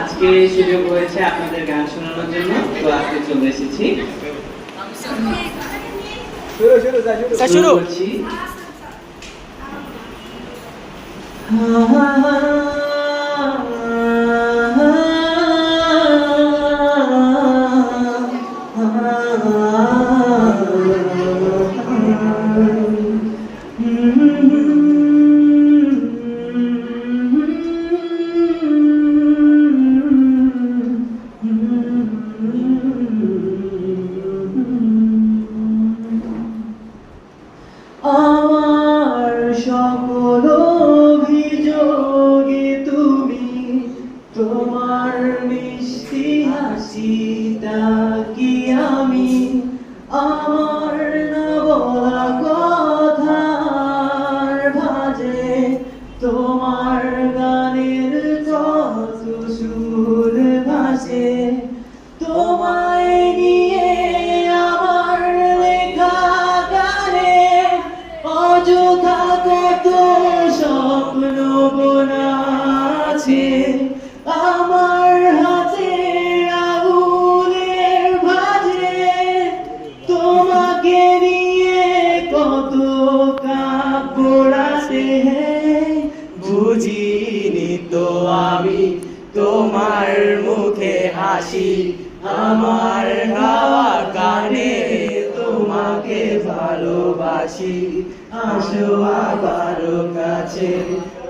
আজকে সুযোগ হয়েছে আপনাদের গান শোনানোর জন্য। তো আজকে চলে এসেছি। শুরু করছি। কি আমি আমার না বলা কথার ভাজে তোমার গানের সুর ভাসে। তোমায় নিয়ে আমার লেখা গানে অযথা কত স্বপ্ন বোনা আছে। মুখে আমার গাওয়া গানে তোমাকে ভালোবাসি। আসো আবার কাছে,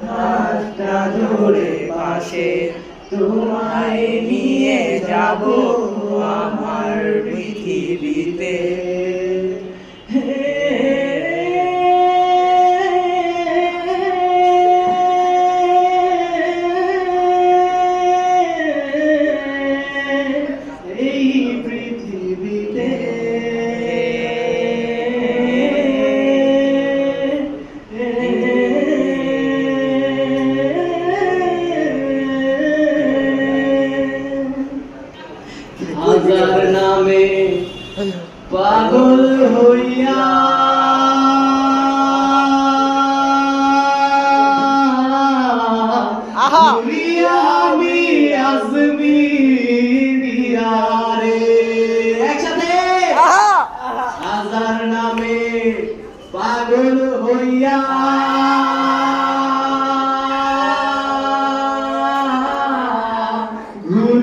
হাতটা ধরে পাশে। তোমায় নিয়ে যাব আমার পৃথিবীতে। এই হাজার নামে পাগল হইয়া